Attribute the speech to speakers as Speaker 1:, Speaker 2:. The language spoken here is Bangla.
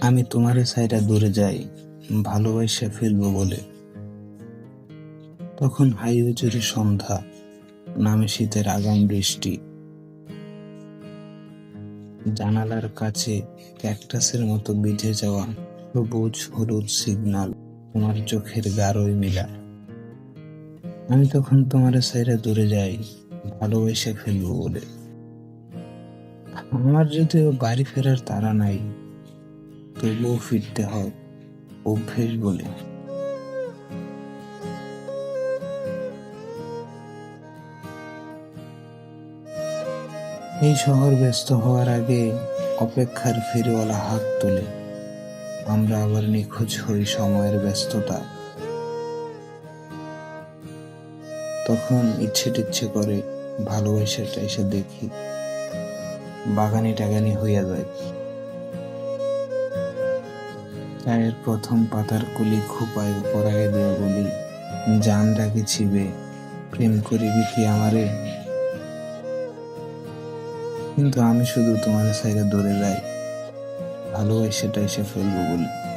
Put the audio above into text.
Speaker 1: আমি তোমারে সাইরা দূরে যাই, ভালোবাসা ফেলব বলে। তখন হাইওয়ে জুড়ে সন্ধ্যা, নামে শীতের আগাম বৃষ্টি। জানালার কাছে ক্যাকটাসের মতো বিঁধে যাওয়া সবুজ হলুদ সিগনাল তোমার চোখের গাঢ়ই মিলা। আমি তখন তোমার সাইরা দূরে যাই, ভালোবেসে ফেলব বলে। আমার যদিও বাড়ি ফেরার তারা নাই তবুও ফিরতে হয় অভ্যেস বলে। এই শহর ব্যস্ত হওয়ার আগে অপেক্ষার ফেরিওয়ালা হাত তোলে। আমরা আবার নিখোঁজ হই সময়ের ব্যস্ততা। তখন ইচ্ছে টিচ্ছে করে ভালোবাসাটা এসে দেখি বাগানি টাগানি হইয়া যায়। চায়ের প্রথম পাতার কুলি খোপায় পরাগে দেওয়া বলি, জান রাখি ছিবে, প্রেম করিবি কি আমারে? কিন্তু আমি শুধু তোমার সাইডে দৌড়ে যাই ভালোবাসাটা এসে ফেলব বলি।